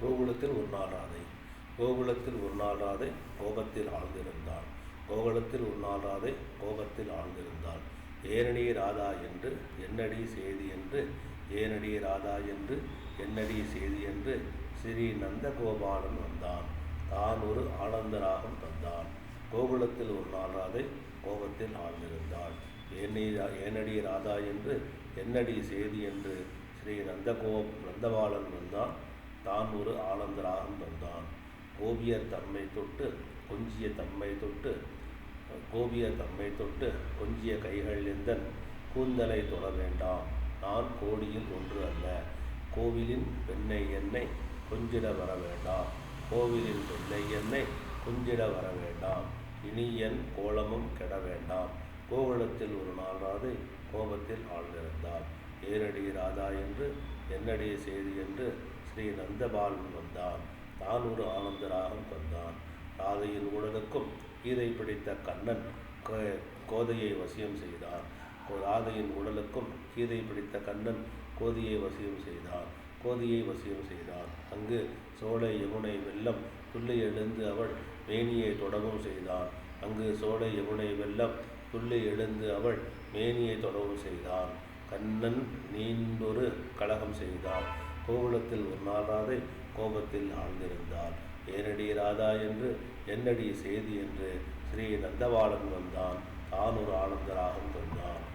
கோகுலத்தில் ஒரு நாள் ராதை கோகுலத்தில் ஒரு நாள் ராதை கோபத்தில் ஆழ்ந்திருந்தாள் கோகுலத்தில் ஒரு நாள் ராதை கோபத்தில் ஆழ்ந்திருந்தாள் ஏனடி ராதா என்று என்னடி செய்தி என்று ஏனடி ராதா என்று என்னடி செய்தி என்று ஸ்ரீ நந்தகோபாலன் வந்தான். தான் ஒரு ஆனந்தராகம் தந்தான். கோகுலத்தில் ஒரு நாள் ராதை கோபத்தில் ஆழ்ந்திருந்தாள் ஏனி ஏனடி ராதா என்று என்னடி செய்தி என்று ஸ்ரீ நந்தகோ நந்தபாலன் வந்தான். தான் ஒரு ஆனந்த ராகம் தந்தான். கோபியர் தம்மை தொட்டு கொஞ்சிய தம்மை தொட்டு கோபிய தம்மை தொட்டு கொஞ்சிய கைகள் எந்தன் கூந்தலை தொட வேண்டாம். நான் கோடியில் ஒன்று அல்ல. கோவிலின் பெண்ணை என்னை கொஞ்சிட வர வேண்டாம். கோவிலின் பெண்ணை என்னை கொஞ்சிட வர வேண்டாம். இனி என் கோலமும் கெட வேண்டாம். கோகுலத்தில் ஒரு நாள் ராதை கோபத்தில் ஆழ்ந்திருந்தாள். ஏரடி ராதா என்று என்னடி செய்தி என்று ஸ்ரீ நந்தபாலன் வந்தான். தான் ஒரு ஆனந்த ராகம் தந்தான். ராதையின் உடலுக்கும் கீதை பிடித்த கண்ணன் கோ- கோதையை வசியம் செய்தான். கோ- ராதையின் உடலுக்கும் கீதை பிடித்த கண்ணன் கோதியை வசியம் செய்தான். கோதியை வசியம் செய்தான். அங்கு சோலை யமுனை வெள்ளம் துள்ளி எழுந்து அவள் மேனியை தொடவும் செய்தான். அங்கு சோலை யமுனை வெள்ளம் துள்ளி எழுந்து அவள் மேனியை தொடவும் செய்தான். கண்ணன் நீண்டொரு கலகம் செய்தான். கோகுலத்தில் ஒரு நாள் கோபத்தில் ஆழ்ந்திருந்தாள் ஏனடி ராதா என்று என்னடி செய்தி? என்று ஸ்ரீ நந்தவாளன் வந்தான். தான் ஒரு ஆனந்தராகம் தந்தான்